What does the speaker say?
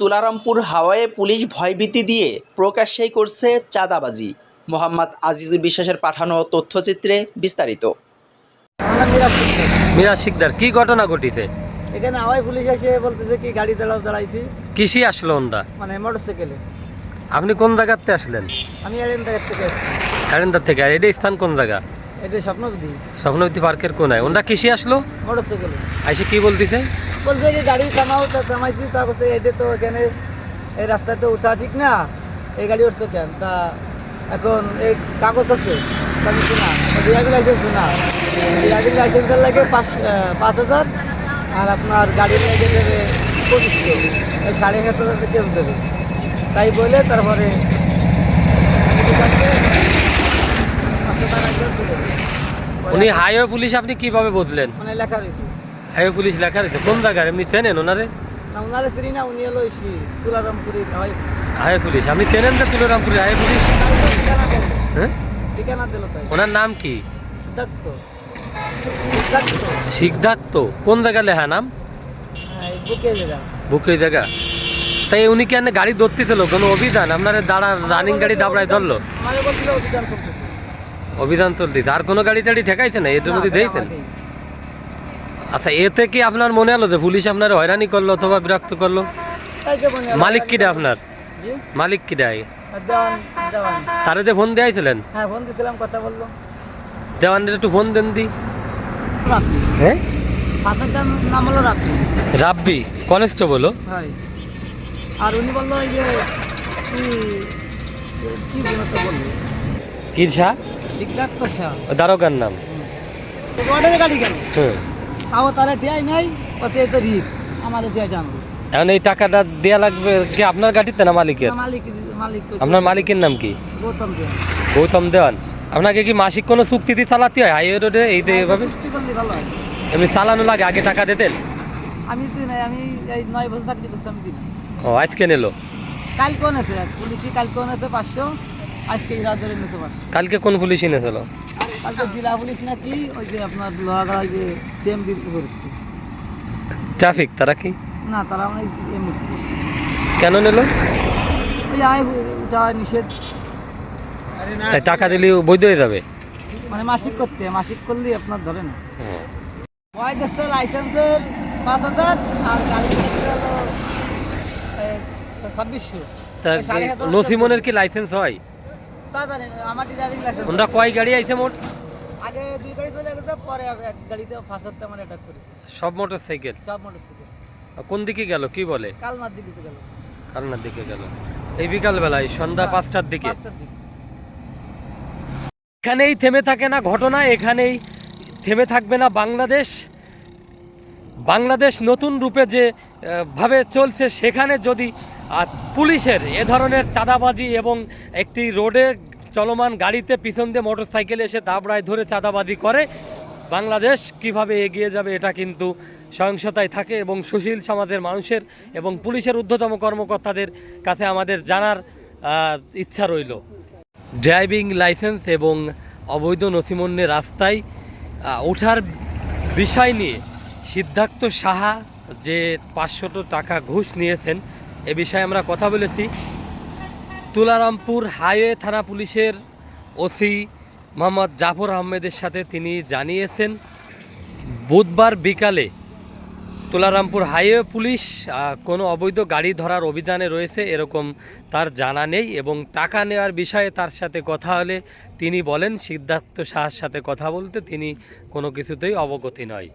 তুলারামপুর হাওয়ায় পুলিশ ভয়ভীতি দিয়ে প্রকাশ্যেই করছে চাঁদাবাজি। মোহাম্মদ আজিজুল বিশ্বাসের পাঠানো তথ্যচিত্রে বিস্তারিত। মিরাজ শিকদার। কি ঘটনা ঘটিছে? এখানে হাওয়াই পুলিশ এসে বলতেছে কি গাড়ি দাঁড়াও দাঁড়াইছি কিসি আসলো ওনরা? মানে মোটর সাইকেলে আপনি কোন জায়গাতে আসলেন? আমি এরেন থেকে কারেন্দার থেকে আর এটা স্থান কোন জায়গা? এটা স্বপ্নবুদ্ধি স্বপ্নবতী পার্কের কোনায়। ওনরা কিসি আসলো? মোটর সাইকেলে আইসে কি বলতেছে? বলছে কি গাড়ি থামাও তা থামাইছি তা বলছে এটা তো এখানে এই রাস্তায় তো উঠা ঠিক না এই গাড়ি উঠছে কেন? তা এখন এই কাগজ আছে তা কিছু না ড্রাইভিং লাইসেন্স না ড্রাইভিং লাইসেন্সের লাগে পাঁচ পাঁচ হাজার আর আপনার গাড়ি লেগে দেবে পঁচিশশো এই সাড়ে সাত হাজার কেউ দেবে। তাই বলে তারপরে। উনি হাইওয়ে পুলিশ আপনি কীভাবে বদলেন? মানে লেখা রয়েছে। হাইওয়ে পুলিশ লেখা রয়েছে। কোন জায়গার এমনি চেনেন ওনারে? ওনারে চিনি না উনি হলো এসি হাইওয়ে পুলিশ। আপনি চেনেন যে তুলরামপুরের হাইওয়ে পুলিশ? হ্যাঁ? ঠিকানা দিল তাই ওনার নাম কি? সিদ্ধার্থ। কোন জায়গা লেখা নাম? বুকে জায়গা। তাই উনি কেন গাড়ি ধরতেছিল কোনো অভিযান? আপনার দাঁড়া রানিং গাড়ি দাবড়ায় ধরলো? অভিযান চলতেছে। আর কোনো গাড়ি টাড়ি ঠেকাইছে না? এটার মধ্যে দিয়েছেন। আচ্ছা এতে কি আপনার মনে হলো যে পুলিশ আপনার হয়রানি করল অথবা বিরক্ত করল? মালিক কিটা আপনার? মালিক কিটা দেওয়ান দেওয়ান। তারে যে ফোন দিয়েছিলেন হ্যাঁ ফোন দিয়েছিলাম কথা বলল। দেওয়ানের একটু ফোন দেন দি। হ্যাঁ? নাম হলো রাখি রাব্বি কনস্টেবল হয়। আর উনি বলল যে কি কি যেন তো বলল কি শাহ? সিদ্ধার্থ শাহ। দারোগার নাম। গাড়ি গেল হুম। তাও তারা টিয়াই নাই ওতে তো আমাদের টিয়া জানব এখন এই টাকাটা দেয়া লাগবে কি আপনার গাড়িতে না মালিকের? মালিক মালিক আপনার মালিকের নাম কি? গৌতম দেওয়ান। গৌতম দেওয়ান। আপনাকে কি মাসিক কোনো চুক্তিতে চালাতে হয়? হাইওয়ে রোডে এই চুক্তি হয়। এমনি চালানো লাগে আগে টাকা দিতেন? আমি দিই নাই আমি এই নয় বছর চাকরি করছি আমি ও আজকে নিলো? কাল কোন আছে? পুলিশি কাল কোন আছে? পাঁচশো। আজকে ইরা ধরে নিতে পারছে কালকে কোন পুলিশ এনেছিল? কালকে জেলা পুলিশ নাকি ওই যে আপনার লোহাগড়া যে সিএমবি করছে ট্রাফিক তারা কি? না তারা মানে কেন নিল? ওই যে আমি যাওয়া নিষেধ টাকা দিলে বৈধ হয়ে যাবে? মানে মাসিক করতে মাসিক করলেই আপনার ধরে না। লাইসেন্সের পাঁচ হাজার আর গাড়ি ছাব্বিশশো। নসিমনের কি লাইসেন্স হয়? তা জানি আমার ড্রাইভিং লাইসেন্স ওনারা কয় গাড়ি আইছে মোট? আগে দুই গাড়ি চলে গেছে পরে এক গাড়িতে আমার অ্যাটাক করেছে। সব মোটর সাইকেল সব মোটরসাইকেল কোন দিকে গেল কি বলে? কালনার দিকে গেল। কালনার দিকে গেল। এই বিকাল বেলায় সন্ধ্যা হ্যাঁ, পাঁচটার দিকে। এখানেই থেমে থাকে না ঘটনা এখানেই থেমে থাকবে না বাংলাদেশ। বাংলাদেশ নতুন রূপে যে ভাবে চলছে সেখানে যদি পুলিশের এ ধরনের চাঁদাবাজি এবং একটি রোডে চলমান গাড়িতে পিছন দিয়ে মোটরসাইকেল এসে দাবড়ায় ধরে চাঁদাবাজি করে। বাংলাদেশ কীভাবে এগিয়ে যাবে এটা কিন্তু সহিংসতায় থাকে এবং সুশীল সমাজের মানুষের এবং পুলিশের ঊর্ধ্বতম কর্মকর্তাদের কাছে আমাদের জানার ইচ্ছা রইল। ড্রাইভিং লাইসেন্স এবং অবৈধ নথিমন্যে রাস্তায় ওঠার বিষয় নিয়ে সিদ্ধার্থ সাহা যে পাঁচশত টাকা ঘুষ নিয়েছেন, এ বিষয়ে আমরা কথা বলেছি। তুলারামপুর হাইওয়ে থানা পুলিশের ওসি মোহাম্মদ জাফর আহমেদের সাথে তিনি জানিয়েছেন, বুধবার বিকালে তুলারামপুর হাইওয়ে পুলিশ কোনো অবৈধ গাড়ি ধরার অভিযানে রয়েছে এরকম তার জানা নেই এবং টাকা নেওয়ার বিষয়ে তার সাথে কথা হলে তিনি বলেন, সিদ্ধার্থ সাহার সাথে কথা বলতে তিনি কোনো কিছুতেই অবগতি নয়।